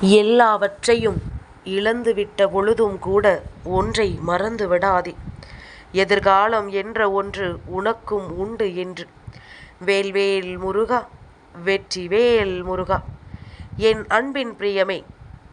எல்லாவற்றையும் இழந்துவிட்ட பொழுதும் கூட ஒன்றை மறந்து விடாதே. எதிர்காலம் என்ற ஒன்று உனக்கும் உண்டு என்று. வேல்வேல் முருகா முருகா வெற்றிவேல் முருகா என் அன்பின் பிரியமே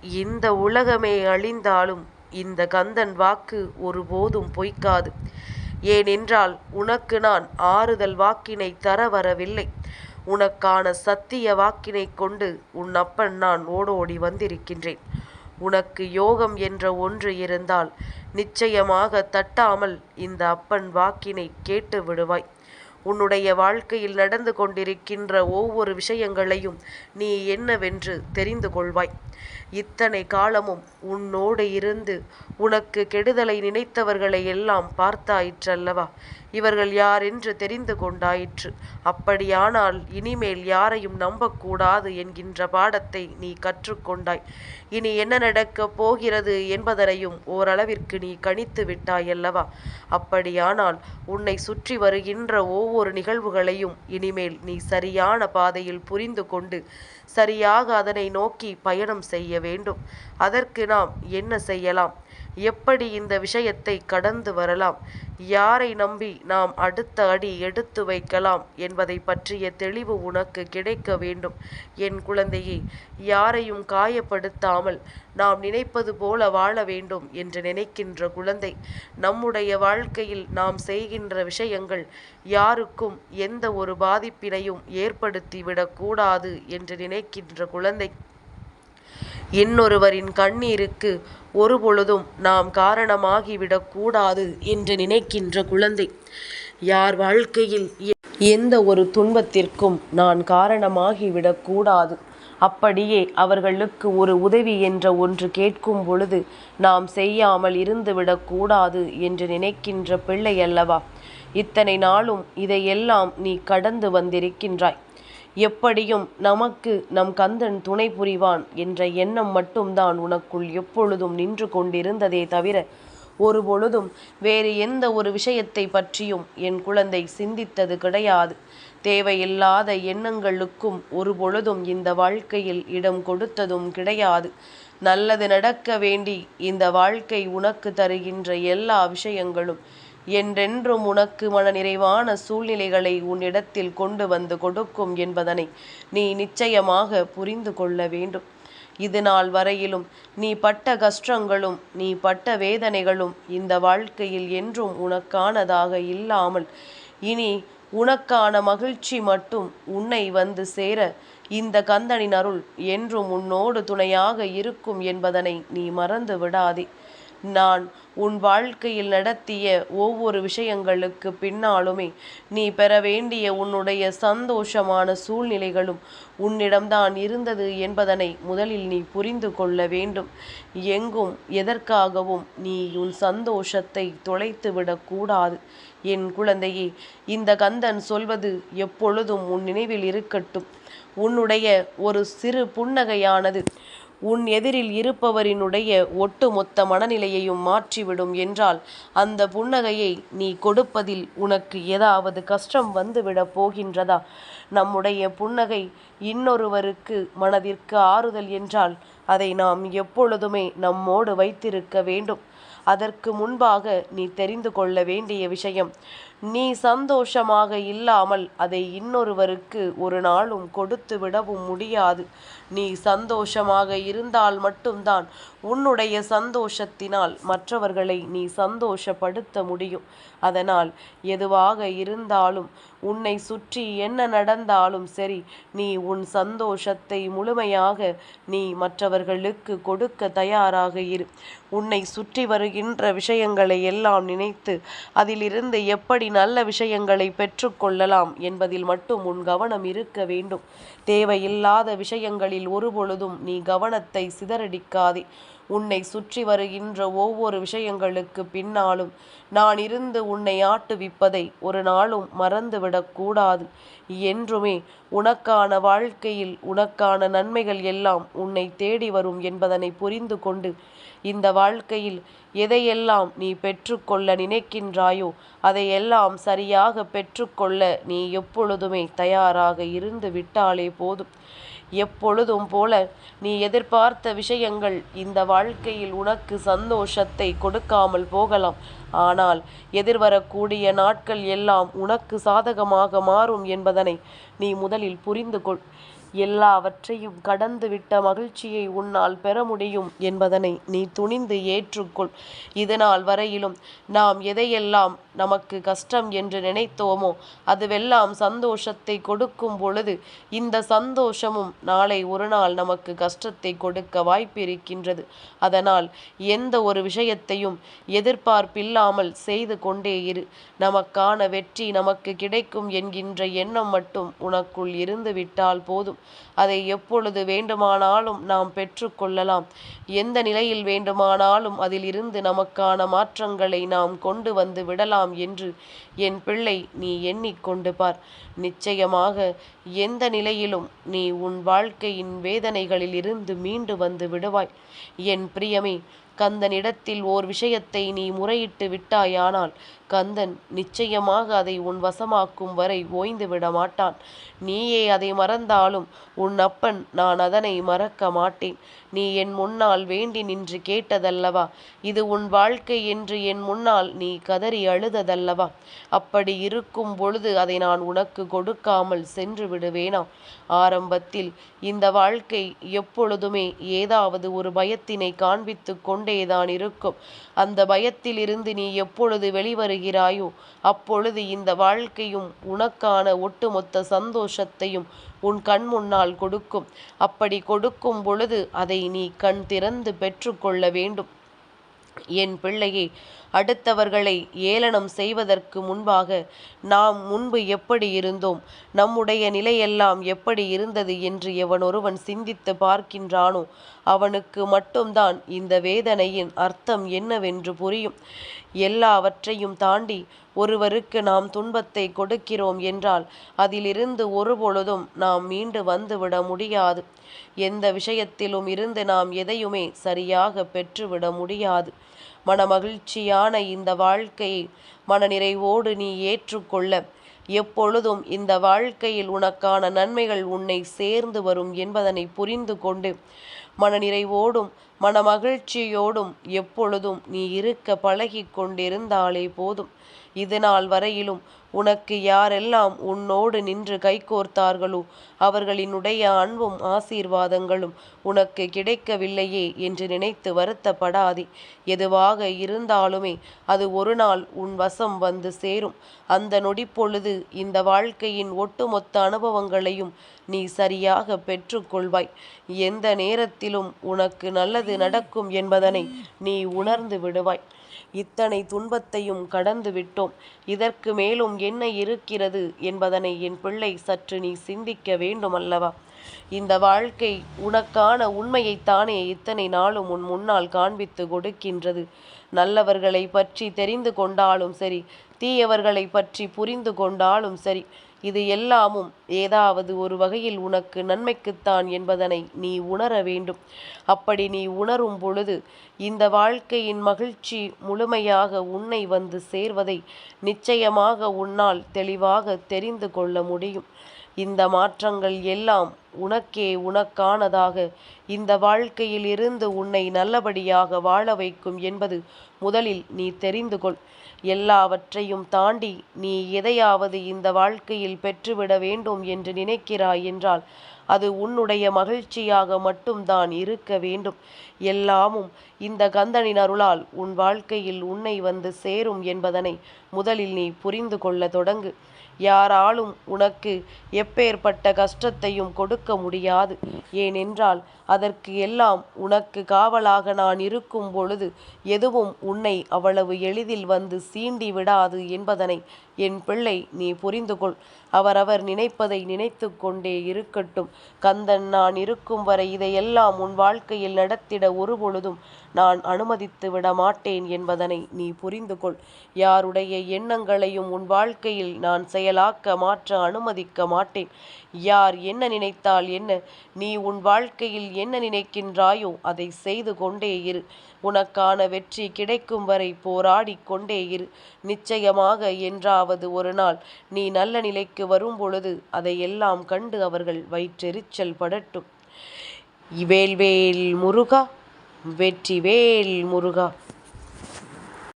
இந்த உலகமே அழிந்தாலும் இந்த கந்தன் வாக்கு ஒருபோதும் பொய்க்காது. ஏனென்றால் உனக்கு நான் ஆறுதல் வாக்கினைத் தர வரவில்லை. உனக்கான சத்திய வாக்கினைக் கொண்டு உன் அப்பன் நான் ஓடோடி வந்திருக்கின்றேன். உனக்கு யோகம் என்ற ஒன்று இருந்தால் நிச்சயமாக தட்டாமல் இந்த அப்பன் வாக்கினை கேட்டு விடுவாய். உன்னுடைய வாழ்க்கையில் நடந்து கொண்டிருக்கின்ற ஒவ்வொரு விஷயங்களையும் நீ என்னவென்று தெரிந்து கொள்வாய். இத்தனை காலமும் உன்னோடு இருந்து உனக்கு கெடுதலை நினைத்தவர்களை எல்லாம் பார்த்தாயிற்றல்லவா? இவர்கள் யாரென்று தெரிந்து கொண்டாயிற்று. அப்படியானால் இனிமேல் யாரையும் நம்பக்கூடாது என்கின்ற பாடத்தை நீ கற்றுக்கொண்டாய் இனி என்ன நடக்கப் போகிறது என்பதனையும் ஓரளவிற்கு நீ கணித்து விட்டாயல்லவா? அப்படியானால் உன்னை சுற்றி வருகின்ற ஒவ்வொரு நிகழ்வுகளையும் இனிமேல் நீ சரியான பாதையில் புரிந்து கொண்டு சரியாக அதனை நோக்கி பயணம் செய்ய வேண்டும். அதற்கு நாம் என்ன செய்யலாம்? எப்படி இந்த விஷயத்தை கடந்து வரலாம்? யாரை நம்பி நாம் அடுத்த அடி எடுத்து வைக்கலாம் என்பதை பற்றிய தெளிவு உனக்கு கிடைக்க வேண்டும். என் குழந்தையே யாரையும் காயப்படுத்தாமல் நாம் நினைப்பது போல வாழ வேண்டும் என்று நினைக்கின்ற குழந்தை. நம்முடைய வாழ்க்கையில் நாம் செய்கின்ற விஷயங்கள் யாருக்கும் எந்த ஒரு பாதிப்பினையும் ஏற்படுத்தி என்று நினைக்கின்ற குழந்தை. இன்னொருவரின் கண்ணீருக்கு ஒருபொழுதும் நாம் காரணமாகி என்று நினைக்கின்ற குழந்தை. யார் வாழ்க்கையில் எந்த ஒரு துன்பத்திற்கும் நான் காரணமாகி அப்படியே அவர்களுக்கு ஒரு உதவி என்ற ஒன்று கேட்கும் பொழுது நாம் செய்யாமல் இருந்துவிடக்கூடாது என்று நினைக்கின்ற பிள்ளை அல்லவா இத்தனை நாளும் இதையெல்லாம் நீ கடந்து வந்திருக்கின்றாய். எப்படியும் நமக்கு நம் கந்தன் துணை புரிவான் என்ற எண்ணம் மட்டும்தான் உனக்குள் எப்பொழுதும் நின்று கொண்டிருந்ததே தவிர ஒருபொழுதும் வேறு எந்த ஒரு விஷயத்தை பற்றியும் என் குழந்தை சிந்தித்தது கிடையாது. தேவையில்லாத எண்ணங்களுக்கும் ஒருபொழுதும் இந்த வாழ்க்கையில் இடம் கொடுத்ததும் கிடையாது. நல்லது நடக்க வேண்டி இந்த வாழ்க்கை உனக்கு தருகின்ற எல்லா விஷயங்களும் என்றென்றும் உனக்கு மன நிறைவான சூழ்நிலைகளை உன்னிடத்தில் கொண்டு வந்து கொடுக்கும் என்பதனை நீ நிச்சயமாக புரிந்து கொள்ள வேண்டும். இதுநாள் வரையிலும் நீ பட்ட கஷ்டங்களும் நீ பட்ட வேதனைகளும் இந்த வாழ்க்கையில் என்றும் உனக்கானதாக இல்லாமல் இனி உனக்கான மகிழ்ச்சி மட்டும் உன்னை வந்து சேர இந்த கந்தனின் அருள் என்றும் உன்னோடு துணையாக இருக்கும் என்பதனை நீ மறந்து விடாதே. நான் உன் வாழ்க்கையில் நடத்திய ஒவ்வொரு விஷயங்களுக்கு பின்னாலுமே நீ பெற வேண்டிய உன்னுடைய சந்தோஷமான சூழ்நிலைகளும் உன்னிடம்தான் இருந்தது என்பதனை முதலில் நீ புரிந்து கொள்ள வேண்டும். எங்கும் எதற்காகவும் நீ உன் சந்தோஷத்தை தொலைத்து விடக்கூடாது என் குழந்தையே இந்த கந்தன் சொல்வது எப்பொழுதும் உன் நினைவில் இருக்கட்டும். உன்னுடைய ஒரு சிறு புன்னகையானது உன் எதிரில் இருப்பவரினுடைய ஒட்டுமொத்த மனநிலையையும் மாற்றிவிடும் என்றால் அந்த புன்னகையை நீ கொடுப்பதில் உனக்கு ஏதாவது கஷ்டம் வந்துவிடப் போகின்றதா? நம்முடைய புன்னகை இன்னொருவருக்கு மனதிற்கு ஆறுதல் என்றால் அதை நாம் எப்பொழுதுமே நம்மோடு வைத்திருக்க வேண்டும். அதற்கு முன்பாக நீ தெரிந்து கொள்ள வேண்டிய விஷயம் நீ சந்தோஷமாக இல்லாமல் அதை இன்னொருவருக்கு ஒரு நாளும் கொடுத்து விடவும் முடியாது. நீ சந்தோஷமாக இருந்தால் மட்டும்தான் உன்னுடைய சந்தோஷத்தினால் மற்றவர்களை நீ சந்தோஷப்படுத்த முடியும். அதனால் எதுவாக இருந்தாலும் உன்னை சுற்றி என்ன நடந்தாலும் சரி நீ உன் சந்தோஷத்தை முழுமையாக நீ மற்றவர்களுக்கு கொடுக்க தயாராக இரு. உன்னை சுற்றி வருகின்ற விஷயங்களை எல்லாம் நினைத்து அதிலிருந்து எப்படி நல்ல விஷயங்களை பெற்றுக்கொள்ளலாம் என்பதில் மட்டும் உன் கவனம் இருக்க வேண்டும். தேவையில்லாத விஷயங்களில் ஒருபொழுதும் நீ கவனத்தை சிதறடிக்காதே. உன்னை சுற்றி வருகின்ற ஒவ்வொரு விஷயங்களுக்குப் பின்னாலும் நான் இருந்து உன்னை ஆட்டுவிப்பதை ஒரு நாளும் மறந்து என்றுமே உனக்கான வாழ்க்கையில் உனக்கான நன்மைகள் எல்லாம் உன்னை தேடி வரும் என்பதனை புரிந்து கொண்டு இந்த வாழ்க்கையில் எதையெல்லாம் நீ பெற்றுக்கொள்ள நினைக்கின்றாயோ அதையெல்லாம் சரியாக பெற்றுக்கொள்ள நீ எப்பொழுதுமே தயாராக இருந்து விட்டாலே போதும். எப்பொழுதும் போல நீ எதிர்பார்த்த விஷயங்கள் இந்த வாழ்க்கையில் உனக்கு சந்தோஷத்தை கொடுக்காமல் போகலாம். ஆனால் எதிர்வரக்கூடிய நாட்கள் எல்லாம் உனக்கு சாதகமாக மாறும் என்பதனை நீ முதலில் புரிந்து கொள் எல்லாவற்றையும் கடந்துவிட்ட மகிழ்ச்சியை உன்னால் பெற முடியும் என்பதனை நீ துணிந்து ஏற்றுக்கொள். இதனால் வரையிலும் நாம் எதையெல்லாம் நமக்கு கஷ்டம் என்று நினைத்தோமோ அதுவெல்லாம் சந்தோஷத்தை கொடுக்கும் பொழுது இந்த சந்தோஷமும் நாளை ஒரு நாள் நமக்கு கஷ்டத்தை கொடுக்க வாய்ப்பிருக்கின்றது. அதனால் எந்த ஒரு விஷயத்தையும் எதிர்பார்ப்பில்லாமல் செய்து கொண்டே இரு. நமக்கான வெற்றி நமக்கு கிடைக்கும் என்கின்ற எண்ணம் மட்டும் உனக்குள் இருந்து விட்டால் போதும். அதை எப்பொழுது வேண்டுமானாலும் நாம் பெற்றுக்கொள்ளலாம். எந்த நிலையில் வேண்டுமானாலும் அதில் இருந்து நமக்கான மாற்றங்களை நாம் கொண்டு வந்து விடலாம் என்று என் பிள்ளை நீ எண்ணிக்கொண்டு பார். நிச்சயமாக எந்த நிலையிலும் நீ உன் வாழ்க்கையின் வேதனைகளில் இருந்து மீண்டு வந்து விடுவாய். என் பிரியமே கந்தனிடத்தில் ஓர் விஷயத்தை நீ முறையிட்டு விட்டாயானால் கந்தன் நிச்சயமாக அதை உன் வசமாக்கும் வரை ஓய்ந்து விட மாட்டான் நீயே அதை மறந்தாலும் உன் அப்பன் நான் அதனை மறக்க மாட்டேன். நீ என் முன்னால் வேண்டி நின்று கேட்டதல்லவா? இது உன் வாழ்க்கை என்று என் முன்னால் நீ கதறி அழுததல்லவா? அப்படி இருக்கும் பொழுது அதை நான் உனக்கு கொடுக்காமல் சென்று விடுவேனா? ஆரம்பத்தில் இந்த வாழ்க்கை எப்பொழுதுமே ஏதாவது ஒரு பயத்தினை காண்பித்து கொண்டேதான் இருக்கும். அந்த பயத்திலிருந்து நீ எப்பொழுது வெளிவருகிறாயோ அப்பொழுது இந்த வாழ்க்கையும் உனக்கான ஒட்டுமொத்த சந்தோஷத்தையும் உன் கண் முன்னால் கொடுக்கும். அப்படி கொடுக்கும் பொழுது அதை நீ கண் திறந்து பெற்றுக்கொள்ள வேண்டும். என் பிள்ளையை அடுத்தவர்களை ஏளனம் செய்வதற்கு முன்பாக நாம் முன்பு எப்படி இருந்தோம்? நம்முடைய நிலையெல்லாம் எப்படி இருந்தது என்று எவனொருவன் சிந்தித்து பார்க்கின்றானோ அவனுக்கு மட்டும்தான் இந்த வேதனையின் அர்த்தம் என்னவென்று புரியும். எல்லாவற்றையும் தாண்டி ஒருவருக்கு நாம் துன்பத்தை கொடுக்கிறோம் என்றால் அதிலிருந்து ஒருபொழுதும் நாம் மீண்டு வந்துவிட முடியாது. எந்த விஷயத்திலும் இருந்து நாம் எதையுமே சரியாக பெற்றுவிட முடியாது. மனமகிழ்ச்சியான இந்த வாழ்க்கையை மனநிறைவோடு நீ ஏற்றுக்கொள்ள. எப்பொழுதும் இந்த வாழ்க்கையில் உனக்கான நன்மைகள் உன்னை சேர்ந்து வரும் என்பதனை புரிந்து கொண்டு மனநிறைவோடும் மனமகிழ்ச்சியோடும் எப்பொழுதும் நீ இருக்க பழகி கொண்டிருந்தாலே போதும். இதுநாள் வரையிலும் உனக்கு யாரெல்லாம் உன்னோடு நின்று கைகோர்த்தார்களோ அவர்களினுடைய அன்பும் ஆசீர்வாதங்களும் உனக்கு கிடைக்கவில்லையே என்று நினைத்து வருத்தப்படாதே. எதுவாக இருந்தாலுமே அது ஒரு நாள் உன் வசம் வந்து சேரும். அந்த நொடிப்பொழுது இந்த வாழ்க்கையின் ஒட்டுமொத்த அனுபவங்களையும் நீ சரியாக பெற்றுக்கொள்வாய். எந்த நேரத்திலும் உனக்கு நல்லது நடக்கும் என்பதனை நீ உணர்ந்து விடுவாய். இத்தனை துன்பத்தையும் கடந்து விட்டோம். இதற்கு மேலும் என்ன இருக்கிறது என்பதனை என் பிள்ளை சற்று நீ சிந்திக்க வேண்டுமல்லவா? இந்த வாழ்க்கை உனக்கான உண்மையைத்தானே இத்தனை நாளும் உன் முன்னால் காண்பித்து கொடுக்கின்றது. நல்லவர்களை பற்றி தெரிந்து கொண்டாலும் சரி தீயவர்களை பற்றி புரிந்து கொண்டாலும் சரி இது எல்லாமும் ஏதாவது ஒரு வகையில் உனக்கு நன்மைக்குத்தான் என்பதனை நீ உணர வேண்டும். அப்படி நீ உணரும் பொழுது இந்த வாழ்க்கையின் மகிழ்ச்சி முழுமையாக உன்னை வந்து சேர்வதை நிச்சயமாக உன்னால் தெளிவாக தெரிந்து கொள்ள முடியும். இந்த மாற்றங்கள் எல்லாம் உனக்கே உனக்கானதாக. இந்த வாழ்க்கையில் இருந்து உன்னை நல்லபடியாக வாழ வைக்கும் என்பது முதலில் நீ தெரிந்து கொள். எல்லாவற்றையும் தாண்டி நீ எதையாவது இந்த வாழ்க்கையில் பெற்றுவிட வேண்டும் என்று நினைக்கிறாய் என்றால் அது உன்னுடைய மகிழ்ச்சியாக மட்டும்தான் இருக்க வேண்டும். எல்லாமும் இந்த கந்தனின் அருளால் உன் வாழ்க்கையில் உன்னை வந்து சேரும் என்பதனை முதலில் நீ புரிந்து கொள்ள தொடங்கு. யாராலும் உனக்கு எப்பேற்பட்ட கஷ்டத்தையும் கொடுக்க முடியாது. ஏனென்றால் அதற்கு எல்லாம் உனக்கு காவலாக நான் இருக்கும் பொழுது எதுவும் உன்னை அவ்வளவு எளிதில் வந்து சீண்டி விடாது என்பதனை என் பிள்ளை நீ புரிந்து கொள் அவரவர் நினைப்பதை நினைத்து கொண்டே இருக்கட்டும். கந்தன் நான் இருக்கும் வரை இதையெல்லாம் உன் வாழ்க்கையில் நடத்திட ஒரு பொழுதும் நான் அனுமதித்து விட மாட்டேன் என்பதனை நீ புரிந்து கொள் யாருடைய எண்ணங்களையும் உன் வாழ்க்கையில் நான் செயலாக்க மாற்ற அனுமதிக்க மாட்டேன். யார் என்ன நினைத்தால் என்ன? நீ உன் வாழ்க்கையில் என்ன நினைக்கின்றாயோ அதை செய்து கொண்டே இரு. உனக்கான வெற்றி கிடைக்கும் வரை போராடி கொண்டே இரு. நிச்சயமாக என்றாவது என்றாவது ஒரு நாள் நீ நல்ல நிலைக்கு வரும்பொழுது அதையெல்லாம் கண்டு அவர்கள் வயிற்றெரிச்சல் படட்டும். வேல்வேல் முருகா வெற்றிவேல் முருகா.